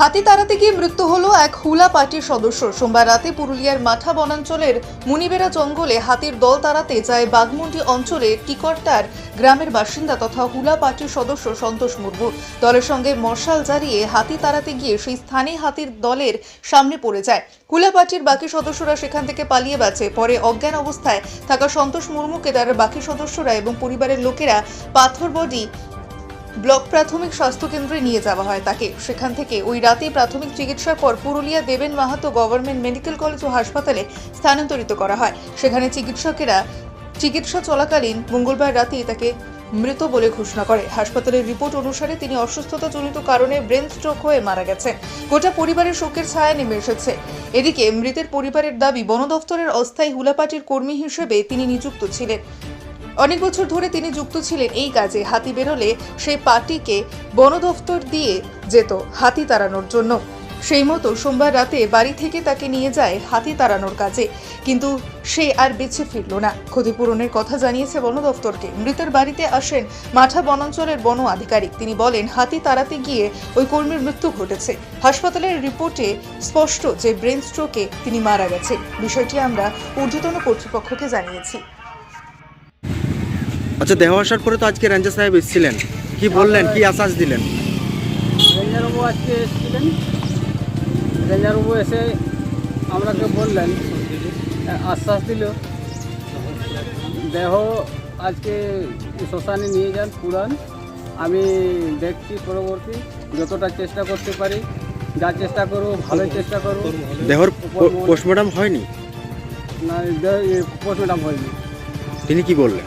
হাতি তাড়াতে গিয়ে মৃত্যু হলো এক হুলা পার্টির সদস্য। সোমবার রাতে পুরুলিয়ার মাঠা বনাঞ্চলের মুনিবেরা জঙ্গলে হাতির দল তাড়াতে যায় বাগমুন্ডি অঞ্চলে টিকরটার গ্রামের বাসিন্দা তথা হুলা পার্টির সদস্য সন্তোষ মুর্মু। দলের সঙ্গে মশাল জ্বালিয়ে হাতি তাড়াতে গিয়ে সেই স্থানে হাতির দলের সামনে পড়ে যায়। হুলা পার্টির বাকি সদস্যরা সেখান থেকে পালিয়ে বাঁচে পরে অজ্ঞান অবস্থায় থাকা সন্তোষ মুর্মুকে তার বাকি সদস্যরা এবং পরিবারের লোকেরা পাথর বডি ব্লক প্রাথমিক স্বাস্থ্য কেন্দ্রে নিয়ে যাওয়া হয় তাকে। সেখান থেকে ওই রাতে প্রাথমিক চিকিৎসার পর Purulia Deben Mahato government medical college ও হাসপাতালে স্থানান্তরিত করা হয়। সেখানে চিকিৎসকেরা চিকিৎসা চলাকালীন মঙ্গলবার রাতেই তাকে মৃত বলে ঘোষণা করে। হাসপাতালের রিপোর্ট অনুসারে তিনি অসুস্থতাজনিত কারণে ব্রেন স্ট্রোক হয়ে মারা গেছেন। গোটা পরিবারের শোকের ছায়া নেমে এসেছে। এদিকে মৃতের পরিবারের দাবি, বন দফতরের অস্থায়ী হুলাপাটির কর্মী হিসেবে তিনি নিযুক্ত ছিলেন। অনেক বছর ধরে তিনি যুক্ত ছিলেন এই কাজে। হাতি বেরোলে সেই পার্টিকে বন দফতর দিয়ে যেত হাতি তাড়ানোর জন্য। সেই মতো সোমবার রাতে বাড়ি থেকে তাকে নিয়ে যায় হাতি তাড়ানোর কাজে। কিন্তু সে আর বেছে ফিরল না। ক্ষতিপূরণের কথা জানিয়েছে বন দফতরকে মৃতের বাড়িতে আসেন মাঠা বনাঞ্চলের বন আধিকারিক। তিনি বলেন, হাতি তাড়াতে গিয়ে ওই কর্মীর মৃত্যু ঘটেছে। হাসপাতালের রিপোর্টে স্পষ্ট যে ব্রেন স্ট্রোকে তিনি মারা গেছে বিষয়টি আমরা ঊর্ধ্বতন কর্তৃপক্ষকে জানিয়েছি। আচ্ছা দেহ আসার পরে তো আজকে রেঞ্জার সাহেব এসেছিলেন। কি বললেন? কি আশ্বাস দিলেন? রেঞ্জারবাবু আজকে এসেছিলেন। রেঞ্জারবাবু এসে আমরাকে বললেন আশ্বাস দিল। দেহ আজকে শ্মশানে নিয়ে যান পুরান। আমি দেখছি পরবর্তী যতটা চেষ্টা করতে পারি। যা চেষ্টা করব ভালো চেষ্টা করব। দেহর পোস্টমর্টম হয়নি? না পোস্টম্যাডাম হয়নি। তিনি কি বললেন?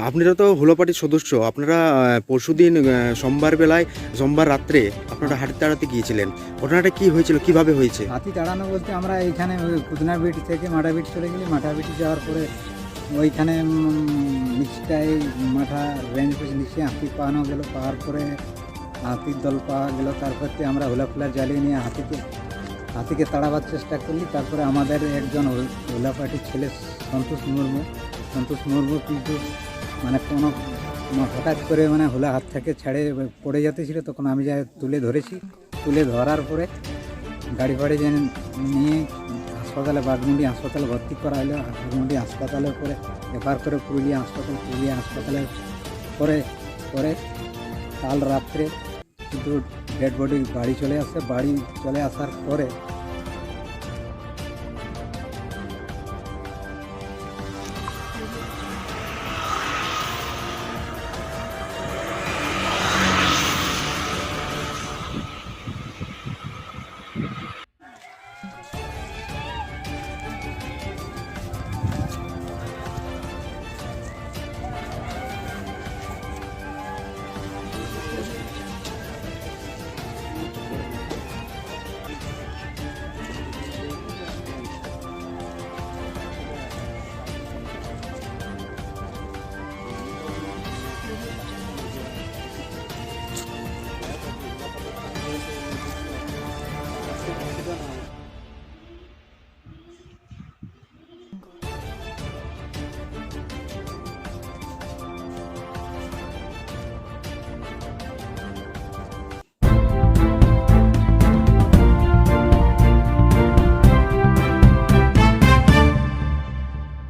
আপনারা তো হুলোপাটির সদস্য, আপনারা পরশুদিন সোমবার বেলায়, সোমবার রাত্রে আপনারা হাঁটি তাড়াতে গিয়েছিলেন। ঘটনাটা কি হয়েছিল? কীভাবে হয়েছে? হাতি তাড়ানো বলতে আমরা এইখানে ওই কুদনা বিট থেকে মাঠা বিট চলে গেলি। মাঠা বিট যাওয়ার পরে ওইখানে নিচটায় মাঠা রেঞ্জ করে নিচে হাতি পাওয়ানো গেল। পাওয়ার পরে হাতির দল পাওয়া গেল। তারপর আমরা হুলা ফুলা জ্বালিয়ে নিয়ে হাতিকে হাতিকে তাড়াবার চেষ্টা করলি। তারপরে আমাদের একজন হুল- হুলা পার্টির ছেলে সন্তোষ মুর্মু সন্তোষ মুর্মু কিন্তু মানে কোনো হঠাৎ করে মানে হুলা হাত থেকে ছেড়ে পড়ে যেতেছিল তখন আমি যা তুলে ধরেছি। তুলে ধরার পরে গাড়ি ফাড়ি যেন নিয়ে হাসপাতালে, বাগমুন্ডি হাসপাতালে ভর্তি করা হলো। বাগমুন্ডি হাসপাতালের পরে রেফার করে পুরুলিয়া হাসপাতাল, পুরুলিয়া হাসপাতালে পরে পরে কাল রাত্রে কিন্তু ডেড বডি বাড়ি চলে আসে। বাড়ি চলে আসার পরে